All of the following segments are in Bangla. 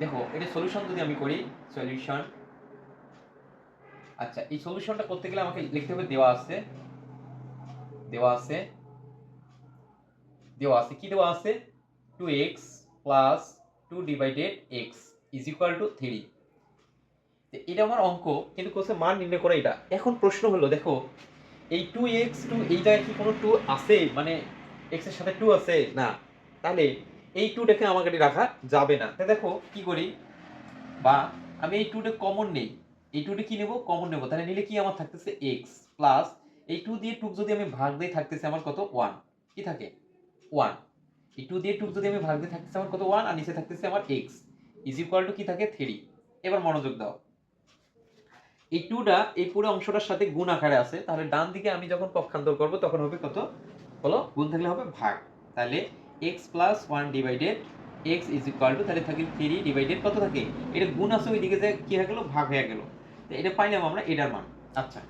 দেখো এটা সলিউশন যদি আমি করি সলিউশন আচ্ছা এই সলিউশনটা করতে গেলে আমাকে লিখতে হবে দেওয়া আছে। দেওয়া আছে। দেওয়া আছে। কি দেওয়া আছে? Two x plus two divided x is equal to three এটা আমার অঙ্ক, কিন্তু কোর্সে মান নির্ণয় করে এটা। এখন প্রশ্ন হলো, দেখো, এই টু এক্স টু এই জায়গায় কি কোনো টু আছে? মানে এক্সের সাথে টু আছে? না। তাহলে এই টুটাকে আমার কাছে রাখা যাবে না। তাই দেখো কি করি? বা আমি এই টুটা কমন নেই। এই টুটা কি নেব? কমন নেব। তাহলে নিলে কি আমার থাকতেছে এক্স প্লাস এই টু দিয়ে টুক যদি আমি ভাগ দিয়ে থাকতেছে আমার কত? ওয়ান কি থাকে? ওয়ান এই টু দিয়ে টুক যদি আমি ভাগ দিয়ে থাকতেছে আমার কত? ওয়ান আর নিচে থাকতেছে আমার এক্স ইজ ইকুয়াল টু কি থাকে? থ্রি এবার মনোযোগ দাও। এই টুটা এই পুরো অংশটার সাথে গুণ আকারে আছে। তাহলে ডান দিকে আমি যখন পক্ষান্তর করব, তখন হবে কত? বলো গুণ থাকলে হবে ভাগ। তাহলে plus one divided x is equal to তাহলে থাকে থ্রি ডিভাইডেড কত থাকে? এটা গুণ আছে ওইদিকে যে কি হয়ে গেল? ভাগ হয়ে গেল। তো এটা পাইলাম আমরা এটার মান। আচ্ছা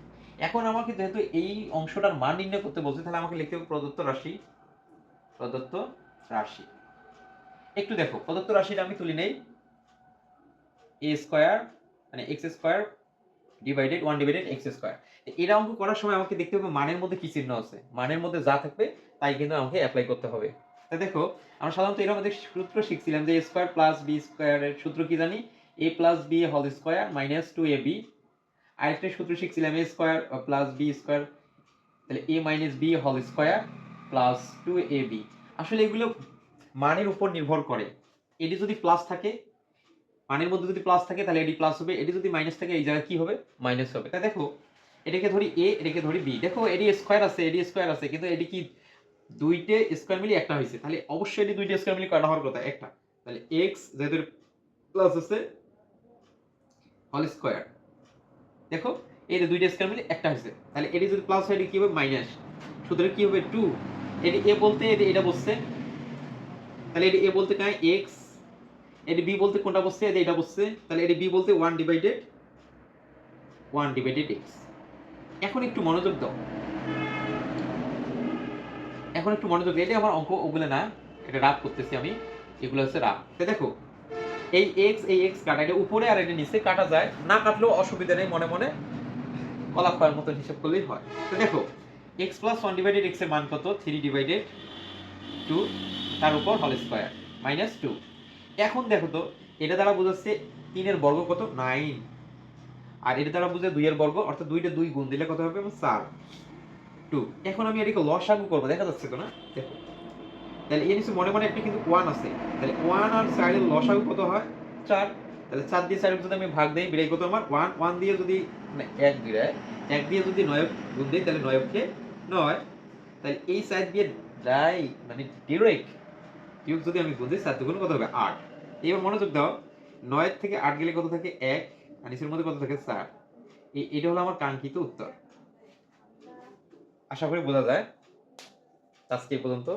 এখন আমাকে যেহেতু এই অংশটার মান নির্ণয় করতে বলছে, তাহলে আমাকে লিখতে হবে প্রদত্ত রাশি। প্রদত্ত রাশি। একটু দেখো, প্রদত্ত রাশিটা আমি তুলি নেই। এ স্কোয়ার মানে x square divided one divided x square এটা অঙ্ক করার সময় আমাকে দেখতে হবে মানের মধ্যে কি চিহ্ন আছে। মানের মধ্যে যা থাকবে, তাই কিন্তু আমাকে অ্যাপ্লাই করতে হবে। তাই দেখো, আমরা সাধারণত এর মধ্যে সূত্র শিখছিলাম যে স্কোয়ার প্লাস বি স্কোয়ারের সূত্র কি জানি? A plus b whole square minus two a b আরেকটা সূত্র শিখছিলাম a square plus b square তাহলে a minus b whole square plus two a b আসলে এগুলো মানের উপর নির্ভর করে। এটি যদি প্লাস থাকে, মানের মধ্যে যদি প্লাস থাকে, তাহলে এটি প্লাস হবে। এটি যদি মাইনাস থাকে, এই জায়গায় কি হবে? মাইনাস হবে। তাই দেখো, এটাকে ধরি এ এটাকে ধরি বি দেখো এডি স্কোয়ার আছে এডি স্কোয়ার আছে, কিন্তু এটি কি দুইটে স্কোয়ার মিলে একটা হয়েছে তাহলে অবশ্যই এটি দুইটা স্কোয়ার মিলি কটা হওয়ার কথা, একটা। তাহলে এক্স যেহেতু প্লাস আছে হল স্কোয়ার দেখো যে দুইটা স্কোয়ার মিলে একটা হয়েছে তাহলে এটি যদি প্লাস হয়, এটি কি হবে? মাইনাস সুতরাং কি হবে? টু এটি এ বলতে এটি, এটা বসছে। তাহলে এটি এ বলতে কায় এক্স এটি বি বলতে কোনটা বসছে? এটি, এটা বসছে। তাহলে এটি বি বলতে one divided one divided x এখন একটু মনোযোগ দাও। এখন একটু মনোযোগ এটা আমার অঙ্ক ওগুলো না, এটা রাফ করতেছি আমি, এগুলো হচ্ছে রাফ দেখো, এই এক্স এই এক্স কাটা, এটা উপরে আর এটা নিচে কাটা যায়, না কাটলেও অসুবিধা নেই, মনে মনে কলা করার মতন হিসাব করলেই হয়। তো দেখো এক্স প্লাস ওয়ান ডিভাইডেড এক্সের মান কত? থ্রি ডিভাইডেড টু তার উপর হল স্কোয়ার মাইনাস টু এখন দেখো তো, এটা দ্বারা বোঝাচ্ছে তিনের বর্গ কত? নাইন আর এটা দ্বারা বুঝে দুইয়ের বর্গ, অর্থাৎ দুইটা দুই গুণ দিলে কত হবে? চার। টু। এখন আমি এটাকে লসাগু করব, দেখা যাচ্ছে তো না? দেখো। তাহলে এর নিচে মনে মনে একটা কিন্তু ওয়ান আছে। তাহলে ওয়ান আর চারের লসাগু কত হয়? চার। তাহলে চার দিয়ে চার যদি আমি ভাগ দিই, বিরাই কত আমার? ওয়ান ওয়ান দিয়ে যদি এক বিরায় এক দিয়ে যদি নয় গুণ দিই, তাহলে নয়কে নয়। তাহলে এই সাইড দিয়ে ডাই মানে ডিরেক্ট কিউব যদি আমি গুণ দিই সাত গুণ কত হবে? আট। এবার মনোযোগ দাও। নয়ের থেকে আট গেলে কত থাকে? এক। আর নিচের মধ্যে কত থাকে? চার। এটা হলো আমার কাঙ্ক্ষিত উত্তর। আশা করি বোঝা যায়। আজকে পর্যন্ত।